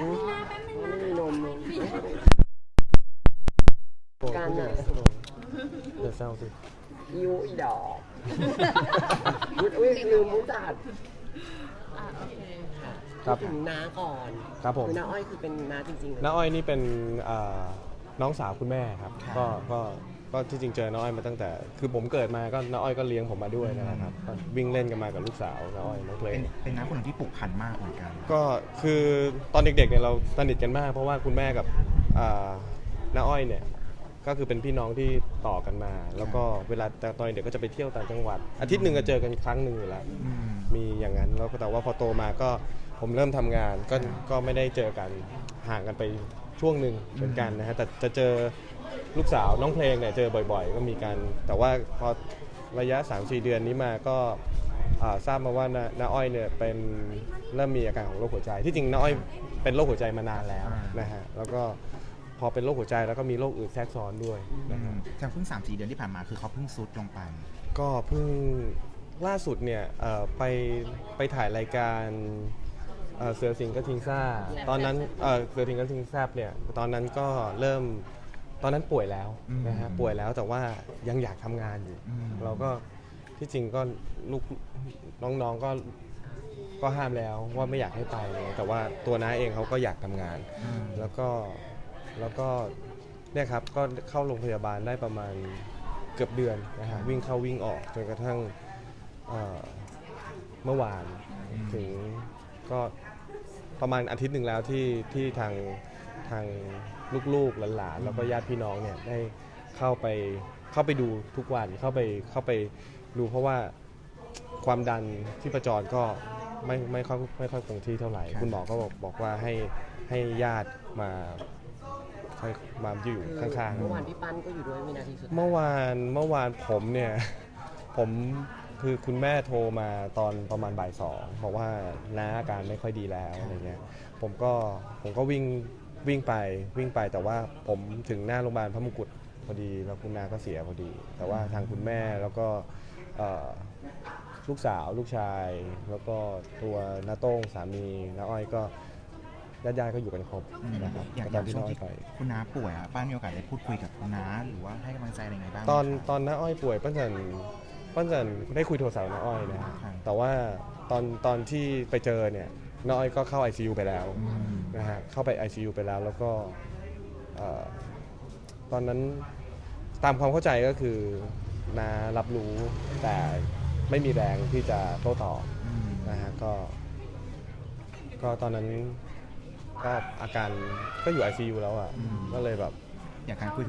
ไม่มีนมการอะเดี๋ยวเศร้าสิอิวอีดอกอุ้ยลืมผู้จัดครับพูดถึงน้าก่อนครับผม อน้าอ้อยคือเป็นน้าจริงๆเลย น้าอ้อยนี่เป็นอ่าน้องสาวคุณแม่ครับก็ก็ ก็ที่จริงเจอน้าอ้อยมาตั้งแต่ คือผมเกิดมาก็น้าอ้อยก็เลี้ยงผมมาด้วยนะครับก็วิ่งเล่นกันมากับลูกสาวน้าอ้อยน้องเพลเป็งนเป็นน้าคนหนึ่งที่ผูกพันมากเหมือนกัน ก็คือตอนเด็กๆเนี่ยเราสนิทกันมาก เพราะว่าคุณแม่กับอ่าน้าอ้อยเนี่ยก็คือเป็นพี่น้องที่ต่อกันมา แล้วก็เวลาตอนเด็กก็จะไปเที่ยวต่างจังหวัด อาทิตย์หนึ่งก็เจอกันครั้งหนึ่งอยู่แล้ว อืม มีอย่างนั้นแล้วก็แต่ว่าพอโตมาก็ผมเริ่มทำงานก็ก็ไม่ได้เจอกันห่างกันไปช่วงหนึ่งเหมือนกันนะฮะแต่จะเจอ ลูกสาวน้องเพลงเนี่ยเจอบ่อย ๆ ก็มีกันแต่ว่าพอระยะ 3-4 เดือนนี้มาก็อ่าทราบมาว่านาน้าอ้อยเนี่ยเป็นเริ่มมีอาการของโรคหัวใจ ที่จริงน้าอ้อยเป็นโรคหัวใจมานานแล้วนะฮะแล้วก็พอเป็นโรคหัวใจแล้วก็มีโรคอื่นแทรกซ้อนด้วยอืนะฮะมแต่เพิ่งสามสี่เดือนที่ผ่านมาคือเขาเพิ่งซุดลงไป ก็เพิ่งล่าสุดเนี่ยเอ่อไปไปถ่ายรายการเอ่อเสือสิงห์กระทิงซ่า ตอนนั้นเอ่อเสือสิงห์กระทิงแซบเนี่ยตอนนั้นก็เริ่ม ตอนนั้นป่วยแล้วอืมนะฮะป่วยแล้วแต่ว่ายังอยากทำงานอยู่ อืม เราก็ที่จริงก็ลูกน้องๆก็ก็ห้ามแล้วว่าไม่อยากให้ไปเลยแต่ว่าตัวน้าเองเขาก็อยากทำงานอืมแล้วก็แล้วก็เนี่ยครับก็เข้าโรงพยาบาลได้ประมาณเกือบเดือนนะฮะวิ่งเข้าวิ่งออกจนกระทั่งเอ่อเมื่อวานถึงก็ประมาณอาทิตย์หนึ่งแล้วที่ที่ทางทาง ลูกๆหลานๆแล้วก็ญาติพี่น้องเนี่ยได้เข้าไปเข้าไปดูทุกวันเข้าไปเข้าไปดูเพราะว่าความดันที่ประจรก็ไม่ไม่ค่อยไม่ค่อยคงที่เท่าไหร่ครับคุณหมอก็บอกบอกว่าให้ให้ญาติมาค่อยมาอยู่ข้างๆ เมื่อวานพี่ปั้นก็อยู่ด้วยวินาทีสุดท้ายเมื่อวานเมื่อวานผมเนี่ย ผมคือคุณแม่โทรมาตอนประมาณบ่ายสองบอกว่าน้าอาการไม่ค่อยดีแล้วอะไรเงี้ยผมก็ผมก็วิ่ง วิ่งไปวิ่งไปแต่ว่าผมถึงหน้าโรงพยาบาลพระมงกุฎพอดีแล้วคุณนาก็เสียพอดี แต่ว่าทางคุณแม่แล้วก็เอ่อลูกสาวลูกชาย แล้วก็ตัวน้าโต้งสามีน้าอ้อยก็ญาติๆก็อยู่กันครบอืมนะครับอย่างตออนย่างที่ช่วน้งอยที่ไป คุณน้าป่วยอะป้ามีโอกาสได้พูดคุยกับคุณน้าหรือว่าให้กำลังใจอะไรยังไงบ้างไหมตอนครับตอนน้าอ้อยป่วยป้าจันป้าจันได้คุยโทรศัพท์กับน้าอ้อยนะฮะครับ แต่ว่าตอนตอนที่ไปเจอเนี่ย น้าอ้อยก็เข้า ICU ไปแล้วอืมนะฮะเข้าไป ICU ไปแล้วแล้วก็เอ่อตอนนั้นตามความเข้าใจก็คือน้ารับรู้แต่ไม่มีแรงที่จะโต้ตอบอืมนะฮะก็ ก็ตอนนั้นก็อาการก็อยู่ ICU แล้วอะก็เลยแบบ อย่างการคุยโทร